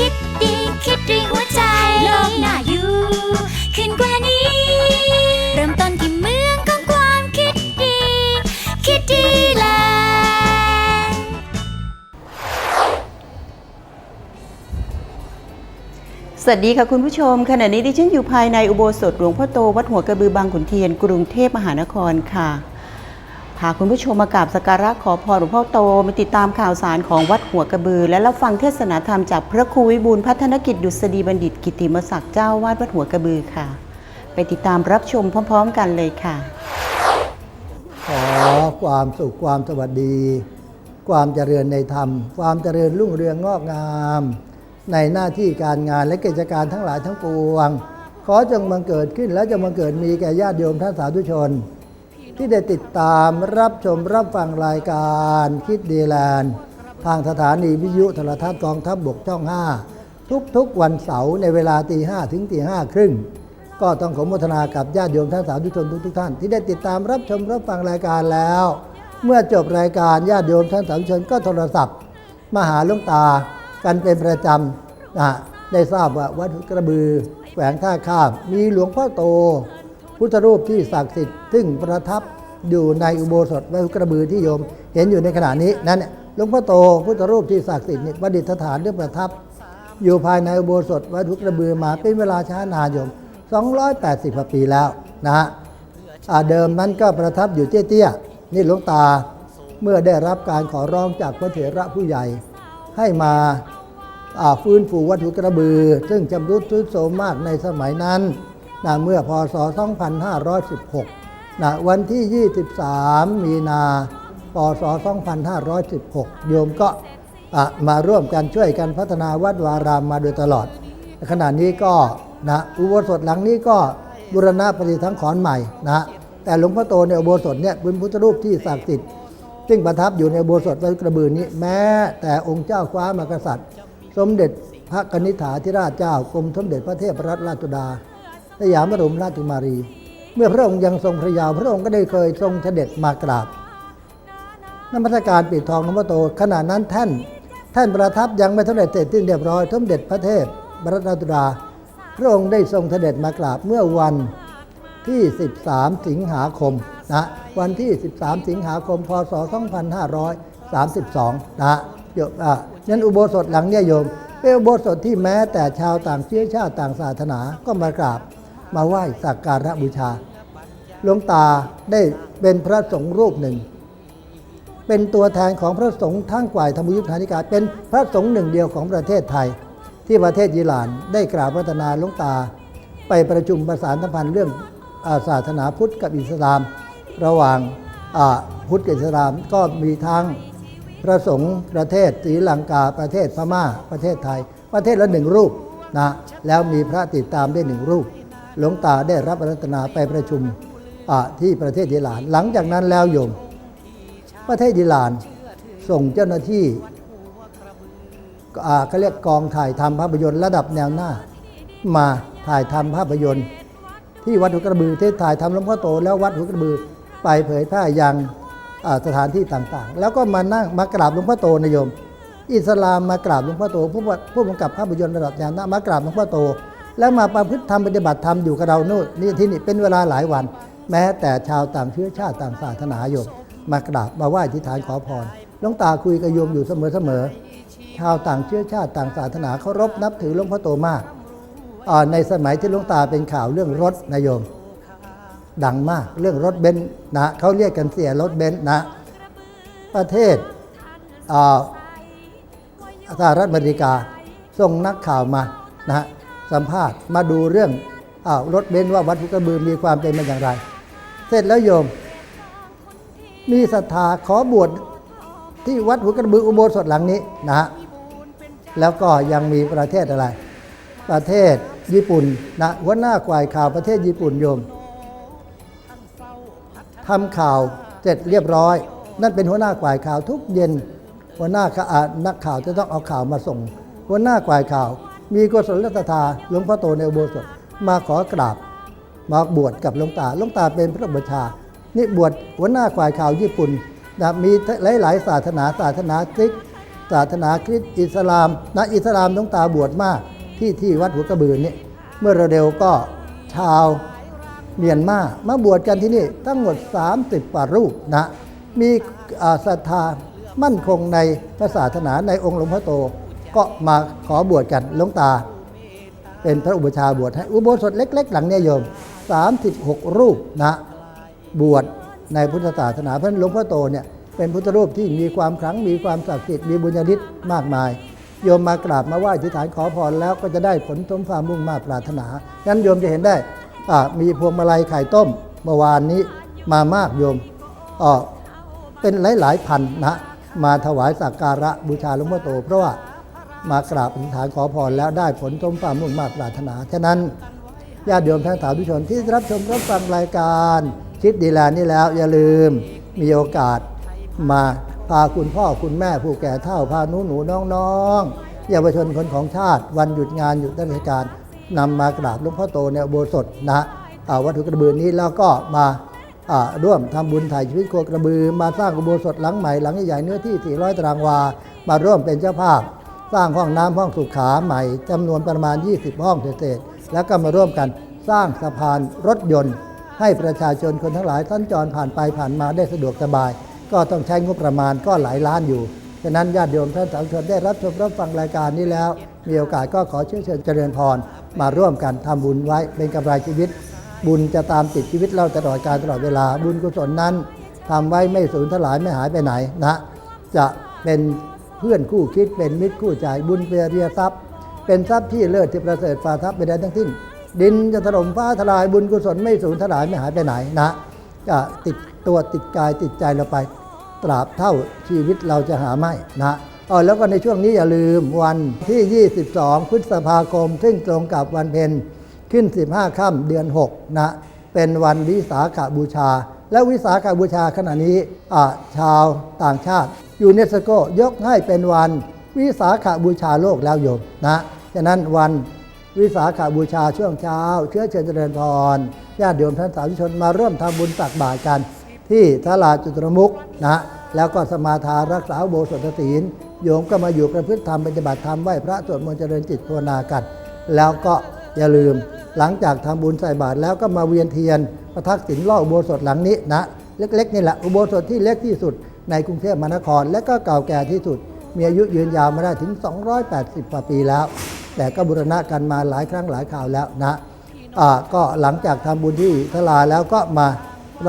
ิด สวัสดีค่ะคุณผู้ชม ขณะนี้ดิฉันอยู่ภายในอุโบสถหลวงพ่อโต วัดหัวกระบือบางขุนเทียน กรุงเทพมหานครค่ะพาคุณผู้ชมมากราบสักการะขอพรหลวงพ่อโตมาติดตามข่าวสารของวัดหัวกระบือ และรับฟังเทศนาธรรมจากพระครูวิบูลย์พัฒนกิจดุษฎีบัณฑิตกิติมศักดิ์เจ้าวาดวัดหัวกระบือค่ะ ไปติดตามรับชมพร้อม ๆ กันเลยค่ะ ขอความสุขความสวัสดี ความเจริญในธรรม ความเจริญรุ่งเรืองงอกงาม ในหน้าที่การงานและกิจการทั้งหลายทั้งปวง ขอจงบังเกิดขึ้นและจงบังเกิดมีแก่ญาติโยมท่านสาธุชน ที่ได้ติดตามรับชมรับฟังรายการคิดดีแลนด์ทางสถานีวิทยุโทรทัศน์กองทัพบบกช่อง 5 ทุกๆวันเสาร์ในเวลาตีห้ถึงตีห้าครึ่ง ก็ต้องขอโมทนากับญาติโยมท่านสาธุชนทุกๆท่าน ที่ได้ติดตามรับชมรับฟังรายการแล้ว เมื่อจบรายการญาติโยมท่านสาธุชนก็โทรศัพท์มาหาหลวงตา กันเป็นประจำนะได้ทราบว่าวัดกระบือแขวงท่าข้าม มีหลวงพ่อโต พุทธรูปที่ศักดิ์สิทธิ์ซึ่งประทับอยู่ในอุโบสถวัดกระบือที่โยม เห็นอยู่ในขณะนี้นั้นเนี่ยหลวงพ่อโตพุทธรูปที่ศักดิ์สิทธิ์นี่ประดิษฐานหรือประทับ อยู่ภายในอุโบสถวัดกระบือมาเป็นเวลาช้านานโยม 280กว่าปีแล้วนะฮะเดิมนั้นก็ประทับอยู่เตี้ยๆนี่หลวงตาเมื่อได้รับการขอร้องจากพระเถระผู้ใหญ่ ให้มาฟื้นฟูวัตถุกระบือ ซึ่งจำรุดทรุดโทรมมากในสมัยนั้นนะเมื่อพศ 2516นะวันที่ 23 มีนา พศ 2516 โยมก็มาร่วมกันช่วยกันพัฒนาวัดวารามมาโดยตลอด ขณะนี้ก็นะอุโบสถหลังนี้ก็บุรณะประดิทั้งขอนใหม่นะแต่หลวงพ่อโตในอุโบสถเนี่ยเป็นพุทธรูปที่ศักดิ์สิทธิ์ ซึ่งประทับอยู่ในโบสถวัดกระบือนี้แม้แต่องค์เจ้าฟ้ามากษัตริย์ สมเด็จพระกนิษฐาธิราชเจ้ากรมสมเด็จพระเทพรัตนราชสุดาสยามบรมราชกุมารี เมื่อพระองค์ยังทรงพระยาวพระองค์ก็ได้เคยทรงเสด็จมากราบนมัสการปิดทองหลวงพ่อโต ขณะนั้นท่าน ท่านประทับยังไม่สำเร็จเสร็จสิ้นเรียบร้อยสมเด็จพระเทพรัตนราชสุดา พระองค์ได้ทรงเสด็จมากราบเมื่อวัน ที่ 13 สิงหาคมนะวันที่ 13 สิงหาคม พศ 2532นะโยมอะนั้นอุโบสถหลังเนี่ยโยมเป็นอุโบสถที่แม้แต่ชาวต่างเชื้อชาติต่างศาสนาก็มากราบ มาไหว้สักการะบูชาหลวงตาได้เป็นพระสงฆ์รูปหนึ่ง เป็นตัวแทนของพระสงฆ์ทั้งกวายธรรมยุทธานิกายเป็นพระสงฆ์หนึ่งเดียวของประเทศไทย ที่ประเทศยิหร่านได้กราบพัฒนาหลวงตา ไปประชุมประสานสัมพันธ์เรื่อง ศาสนาพุทธกับอิสลาม ระหว่างพุทธกับอิสลามก็มีทั้งพระสงฆ์ประเทศศรีลังกาประเทศพม่า ประเทศไทย ประเทศละหนึ่งรูปนะแล้วมีพระติดตามได้หนึ่งรูป หลวงตาได้รับรัตนาไปประชุมที่ประเทศยิหร่าน หลังจากนั้นแล้วโยม ประเทศยิหร่านส่งเจ้าหน้าที่อ่าเขาเรียกกองถ่ายทำภาพยนตร์ระดับแนวหน้า มาถ่ายทำภาพยนตร์ ที่วัดหัวกระบือที่ถ่ายทำหลวงพ่อโต แล้ววัดหัวกระบือไปเผยแพร่ยังสถานที่ต่างๆ แล้วก็มานั่งมากราบหลวงพ่อโตนะโยม อิสลามมากราบหลวงพ่อโต ผู้ผู้กำกับภาพยนตร์ระดับแนวหน้ามากราบหลวงพ่อโต แล้วมาประพฤติธรรมปฏิบัติธรรมอยู่กับเราโน่นนี่ที่นี่เป็นเวลาหลายวัน แม้แต่ชาวต่างเชื้อชาติต่างศาสนาโยมมากราบมาไหว้ที่ฐานขอพรหลวงตาคุยกับโยมอยู่เสมอๆชาวต่างเชื้อชาติต่างศาสนาเคารพนับถือหลวงพ่อโตมาก ในสมัยที่หลวงตาเป็นข่าวเรื่องรถนายโยม ดังมากเรื่องรถเบนซ์นะเขาเรียกกันเสียรถเบนซ์นะ ประเทศอ่าสหรัฐอเมริกาส่งนักข่าวมานะฮะสัมภาษณ์มาดูเรื่องอรถเบนซ์ว่าวัดพุกระบือมีความเป็นมาอย่างไร เสร็จแล้วโยม มีศรัทธาขอบวชที่วัดหัวกระบืออุโบสถหลังนี้นะฮะแล้วก็ยังมีประเทศอะไร ประเทศ ญี่ปุ่นนะหัวหน้าควายข่าวประเทศญี่ปุ่นโยมทำข่าวเสร็จเรียบร้อย นั่นเป็นหัวหน้าฝ่ายข่าวทุกเย็น หัวหน้าข่าอ่านักข่าวจะต้องเอาข่าวมาส่ง หัวหน้าฝ่ายข่าว มีกุศลรัตถาหลวงพ่อโตในอุโบสถมาขอกราบมาบวชกับหลวงตาหลวงตาเป็นพระบัญชา นี่บวชหัวหน้าฝ่ายข่าวญี่ปุ่นนะมีหลาย ๆ ศาสนาศาสนาคริสต์ศาสนาคริสต์อิสลามนะอิสลามหลวงตาบวชมาก ที่ที่วัดหัวกระบือนี่เมื่อเร็วๆก็ชาวเมียนมามาบวชกันที่นี่ทั้งหมด 30กว่ารูปนะมีศรัทธามั่นคงในพระศาสนาในองค์หลวงพ่อโต ก็มาขอบวชกันหลวงตา เป็นพระอุปชฌาย์บวชให้อุโบสถเล็ก ๆ หลังเนี่ยโยม 36 รูปนะบวชในพุทธศาสนาเพราะหลวงพ่อโตเนี่ยเป็นพุทธรูปที่มีความขลังมีความศักดิ์สิทธิ์มีบุญญาธิ์มากมาย โยมมากราบมาไหว้อธิษฐานขอพรแล้วก็จะได้ผลสมความมุ่งมา่ปรารถนางั้นโยมจะเห็นได้มีพวงมาลัยไข่ต้มเมื่อวานนี้มามากโยมอ่าเป็นหลายๆพันนะมาถวายสักการะบูชาหลวงพ่อโต เพราะว่ามากราบอธิษฐานขอพรแล้วได้ผลสมความมุ่งมา่ปรารถนาฉะนั้นญาติโยมทั้งสาธุชนที่รับชมรับฟังรายการ คิดดีแลนี่แล้วอย่าลืมมีโอกาสมา พาคุณพ่อคุณแม่ผู้แก่เฒ่าพาหนูหนูน้องน้องๆเยาวชนคนของชาติ วันหยุดงานหยุดราชการนำมากราบหลวงพ่อโตในอุโบสถนะวัตถุกระบือนี้แล้วก็มาร่วมทำบุญถ่ายชีวิตโคกระบือ มาสร้างอุโบสถหลังใหม่หลังใหญ่เนื้อที่ 400 ตารางวา มาร่วมเป็นเจ้าภาพ สร้างห้องน้ำห้องสุขาใหม่จำนวนประมาณ 20 ห้องเศษแล้วก็มาร่วมกันสร้างสะพานรถยนต์ ให้ประชาชนคนทั้งหลายสัญจรผ่านไปผ่านมาได้สะดวกสบาย ก็ต้องใช้งบประมาณก็หลายล้านอยู่ฉะนั้นญาติโยมท่านสาธุชนได้รับชมรับฟังรายการนี้แล้ว มีโอกาสก็ขอเชิญเชิญเจริญพรมาร่วมกันทำบุญไว้เป็นกำไรชีวิต บุญจะตามติดชีวิตเราตลอดการตลอดเวลาบุญกุศลนั้นทำไว้ไม่สูญสลายไม่หายไปไหนนะจะเป็นเพื่อนคู่คิดเป็นมิตรคู่ใจบุญเปรียทรัพย์ เป็นทรัพย์ที่เลิศที่ประเสริฐฟ้าทรัพย์ไปได้ทั้งสิ้น ดินจะถล่มฟ้าทลายบุญกุศลไม่สูญสลายไม่หายไปไหนนะจะติดตัวติดกายติดใจเราไป ตราบเท่าชีวิตเราจะหาไม่นะอ๋อแล้วก็ในช่วงนี้อย่าลืมวันที่ 22 พฤษภาคม ซึ่งตรงกับวันเพ็ญขึ้น 15 ค่ำเดือน 6 นะ เป็นวันวิสาขบูชา และวิสาขบูชาขณะนี้อ่าชาวต่างชาติยูเนสโกยกให้เป็นวันวิสาขบูชาโลกแล้วโยมนะฉะนั้นวันวิสาขาบูชาช่วงเช้า เชื้อเชิญเจริญพรญาติโยมท่านสาธุชนมาเริ่มทำบุญตักบาตรกัน ที่ทลาจุตรมุกนะแล้วก็สมาทานรักษาโบสถศีลโยมก็มาอยู่ประพฤติธรรมปฏิบัติธรรมไหว้พระสวดมนต์เจริญจิตภาวนากัน แล้วก็อย่าลืมหลังจากทำบุญใส่บาตรแล้วก็มาเวียนเทียน ประทักษิณรอบอุโบสถหลังนี้นะเล็กๆนี่แหละอุโบสถที่เล็กที่สุดในกรุงเทพมหานคร และก็เก่าแก่ที่สุด มีอายุยืนยาวมาได้ถึง 280กว่าปีแล้ว แต่ก็บูรณะกันมาหลายครั้งหลายคราวแล้วนะอ่าก็หลังจากทำบุญที่ทลาแล้วก็มา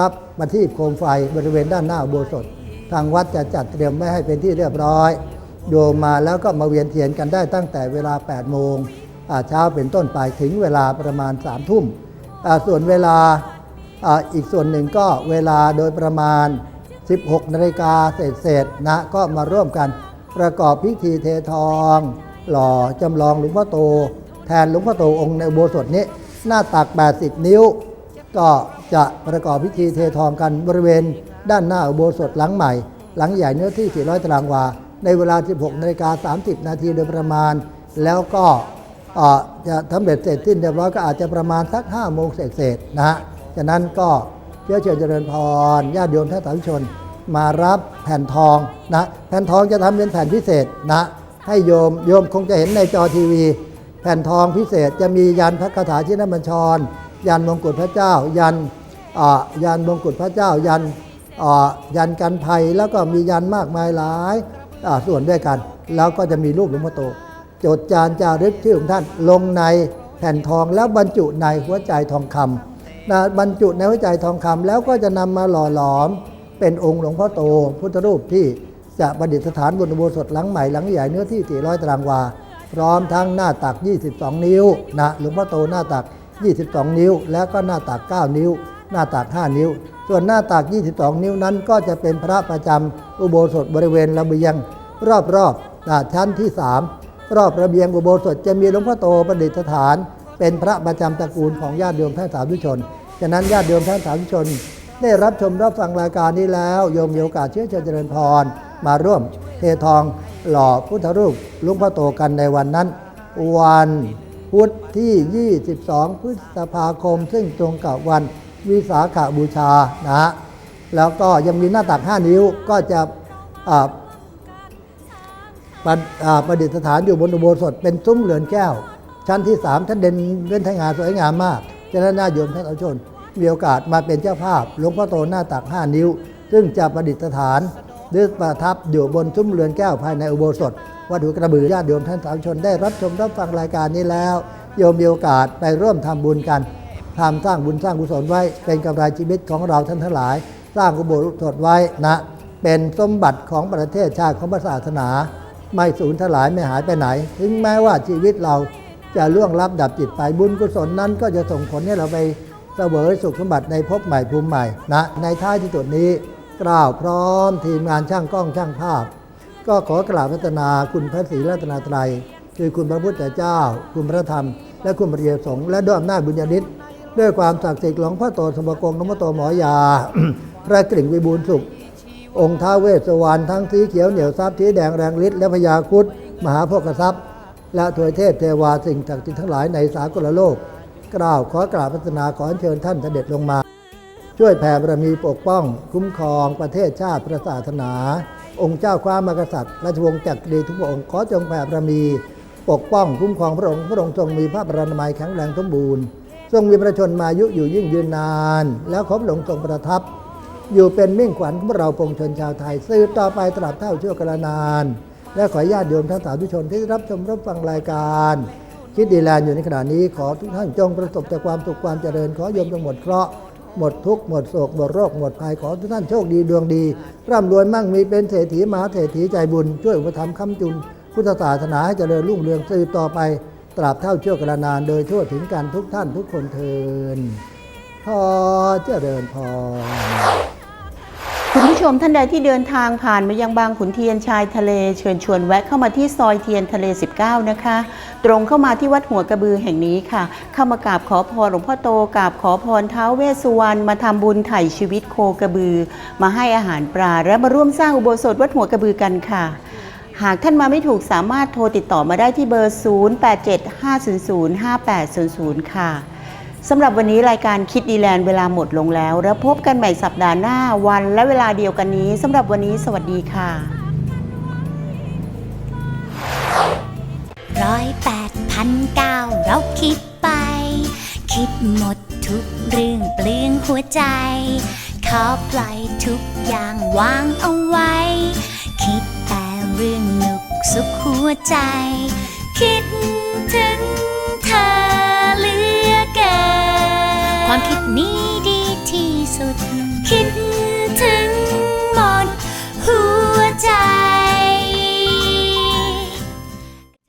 รับมาที่โคมไฟบริเวณด้านหน้าโบสถทางวัดจะจัดเตรียมไว้ให้เป็นที่เรียบร้อย โยมมาแล้วก็มาเวียนเทียนกันได้ตั้งแต่เวลา 8 โมงเช้าเป็นต้นไปถึงเวลาประมาณ 3 ทุ่ม ส่วนเวลาอ,อีกส่วนหนึ่งก็เวลาโดยประมาณ 16 นาฬิกาเศษๆนะก็มาร่วมกันประกอบพิธีเททอง หล่อจำลองหลวงพ่อโต แทนหลวงพ่อโตองค์ในโบสถนี้หน้าตัก 80 นิ้ว ก็จะประกอบพิธีเททองกันบริเวณ ด้านหน้าอุโบสถหลังใหม่ หลังใหญ่เนื้อที่ 400 ตารางวา ในเวลา 16นาฬิกา30 นาทีโดยประมาณ แล้วก็จะทำเร็จเสร็จสิ้นเรียบร้อยก็อาจจะประมาณสัก5โมงเศษๆนะฮะฉะนั้นก็เชื้อเชิญเจริญพรญาติโยมท่านสาธุชน มารับแผ่นทองนะแผ่นทองจะทำเป็นแผ่นพิเศษนะให้โยมโยมคงจะเห็นในจอทีวี แผ่นทองพิเศษจะมียันพระคาถาชินบัญชร ยันมงกุฎพระเจ้า ยันยันมงกุฎพระเจ้า ยันยันกันภัยแล้วก็มียันมากมายหลายส่วนด้วยกัน แล้วก็จะมีรูปหลวงพ่อโตจดจานจารึกชื่อของท่านลงในแผ่นทองแล้วบรรจุในหัวใจทองคำนะบรรจุในหัวใจทองคำแล้วก็จะนำมาหล่อหลอม เป็นองค์หลวงพ่อโต พุทธรูปที่จะประดิษฐานบนอุโบสถหลังใหม่หลังใหญ่เนื้อที่ 400 ตารางวา พร้อมทั้งหน้าตัก 22 นิ้วนะหลวงพ่อโตหน้าตัก 22 นิ้ว แล้วก็หน้าตัก 9 นิ้ว หน้าตัก 5 นิ้ว ส่วนหน้าตัก 22 นิ้วนั้นก็จะเป็นพระประจำอุโบสถบริเวณระเบียง รอบๆนะชั้นที่ 3 รอบระเบียงอุโบสถจะมีหลวงพ่อโตประดิษฐาน เป็นพระประจำตระกูลของญาติโยมท่านสาธุชน ฉะนั้นญาติโยมท่านสาธุชน ได้รับชมรับฟังรายการนี้แล้วโยมมีโอกาสเชื้อเชิญเจริญพรมาร่วมเททองหล่อพุทธรูปหลุงพ่อโตกันในวันนั้น วัน พุธที่ 22 พฤษภาคม ซึ่งตรงกับวันวิสาขาบูชานะฮะแล้วก็ยังมีหน้าตัก 5 นิ้วก็จะประประดิษฐานอยู่บนอุโบสถเป็นซุ้มเหลือนแก้ว ชั้นที่สามท่านเด่นเด่นทยงานสวยงามมากฉะนั้นญาติโยมท่านสาชน มีโอกาสมาเป็นเจ้าภาพหลวงพ่อโตหน้าตัก 5 นิ้ว ซึ่งจะประดิษฐานหรือประทับอยู่บนซุ้มเรือนแก้วภายในอุโบสถ วัดหัวกระบือญาติโยมท่านสาธุชนได้รับชมรับฟังรายการนี้แล้ว โยมมีโอกาสไปร่วมทำบุญกันทำสร้างบุญสร้างกุศลไว้ เป็นกำไรชีวิตของเราท่านทั้งหลาย สร้างอุโบสถไว้นะเป็นสมบัติของประเทศชาติของศาสนา ไม่สูญถลายไม่หายไปไหน ถึงแม้ว่าชีวิตเราจะล่วงลับดับจิตไปบุญกุศลนั้น ก็จะส่งผลให้เราไปเสวยสุขสมบัติในภพใหม่ภูมิใหม่นะในท้ายที่สุดนี้กล่าวพร้อมทีมงานช่างกล้องช่างภาพ ก็ขอกราบพัฒนาคุณพระศรีรัตนตรัย คือคุณพระพุทธเจ้า คุณพระธรรม และคุณพระเยสงฆ์และด้วยอำนาจบุญญาณิตด้วยความศักดิ์สิทธิ์หลวงพ่อโตสมบกงนมโตหมอยา พระกริ่งวิบูลสุข องค์ท้าเวสวรรณทั้งสีเขียวเหนียวทรัพย์สีแดงแรงฤทธิ์และพญาคุดมหาพกทรัพย์ และถวยเทพเทวาสิ่งศักดิ์สิทธิ์ทั้งหลายในสากลโลก กล่าวขอกราบพัฒนาขอเชิญท่านเสด็จลงมา ช่วยแผ่บารมีปกป้อง คุ้มครองประเทศชาติพระศาสนา องค์เจ้าความากษัตริย์ราชวงศ์จักรีทุกพระองค์ขอจงแผ่บารมี ปกป้องคุ้มครองพระองค์พระองค์ทรงมีพระบรนามัยแข็งแรงสมบูรณ์ทรงมีประชนมายุอยู่ยิ่งยืนนาน แล้วขอพระองทรงประทับ อยู่เป็นมิ่งขวัญของเราปวงชนชาวไทยสืบต่อไปตราบเท่าชั่วกาลนาน และขอญาติโยมทั้งสาธุชนที่รับชมรับฟังรายการ คิดดีแลนอยู่ในขณะนี้ขอทุกท่านจงประสบแต่ความสุขความเจริญขอโยมจงหมดเคราะห์ หมดทุกข์หมดโศกหมดโรคหมดภัยขอทุกท่านโชคดีดวงดี ร่ำรวยมั่งมีเป็นเศรษฐีมหาเศรษฐีใจบุญ ช่วยอุปถัมภ์ค้ำจุน พุทธศาสนาให้เจริญรุ่งเรืองสืบต่อไป ตราบเท่าเชื่อกาลนานโดยทั่วถึงกันทุกท่านทุกคนเทินพอเจริญพร คุณผู้ชมท่านใดที่เดินทางผ่านมายังบางขุนเทียนชายทะเลเชิญชวนแวะเข้ามาที่ซอยเทียนทะเล 19 นะคะ ตรงเข้ามาที่วัดหัวกระบือแห่งนี้ค่ะ เข้ามากราบขอพรหลวงพ่อโตกราบขอพรท้าวเวสสุวรรณมาทำบุญไถ่ชีวิตโคกระบือ มาให้อาหารปลาและมาร่วมสร้างอุโบสถวัดหัวกระบือกันค่ะหากท่านมาไม่ถูกสามารถโทรติดต่อมาได้ที่เบอร์ 0875005800 ค่ะ สำหรับวันนี้รายการคิดดีแลนด์เวลาหมดลงแล้ว แล้วพบกันใหม่สัปดาห์หน้าวันและเวลาเดียวกันนี้สำหรับวันนี้สวัสดีค่ะร้อยแปดพันเก้าเราคิดไป คิดหมดทุกเรื่องเปลืองหัวใจ ขอปล่อยทุกอย่างวางเอาไว้ คิดแต่เรื่องหนุกสุขหัวใจ คิดถึง ความคิดนี้ดีที่สุด คิดถึงหมดหัวใจ